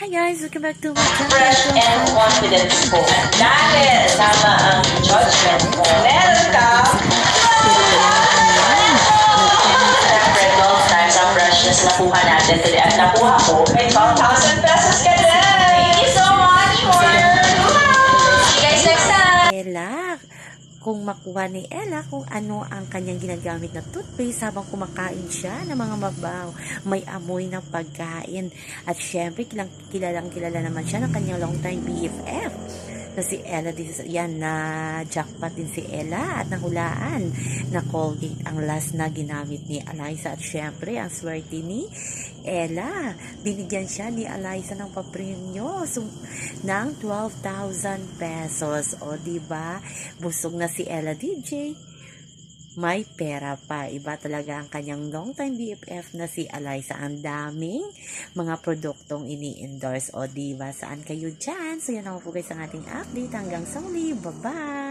Hi guys, welcome back to my fresh and channel. confident po. Dahil sama ang judgment. Mo, meron ka? Siyempre, those times ang freshness nakuha natin today. At nakuha ko, may 12,000 kung makuha ni Ella kung ano ang kanyang ginagamit na toothpaste habang kumakain siya ng mga mabaw, may amoy ng pagkain. At syempre, kilalang kilala naman siya ng kanyang long time BFF na si Ella din yan na jackpot din si Ella at nahulaan na Colgate ang last na ginamit ni Eliza. At syempre ang swerte ni Ella binigyan siya ni Eliza ng papremyo so, ng 12,000 pesos. O ba? Busog na si Ella DJ may pera pa. Iba talaga ang kanyang long time BFF na si Eliza. Ang daming mga produktong ini-endorse. O diba, saan kayo dyan? So yan ako po guys ang ating update. Hanggang sa muli. Bye-bye!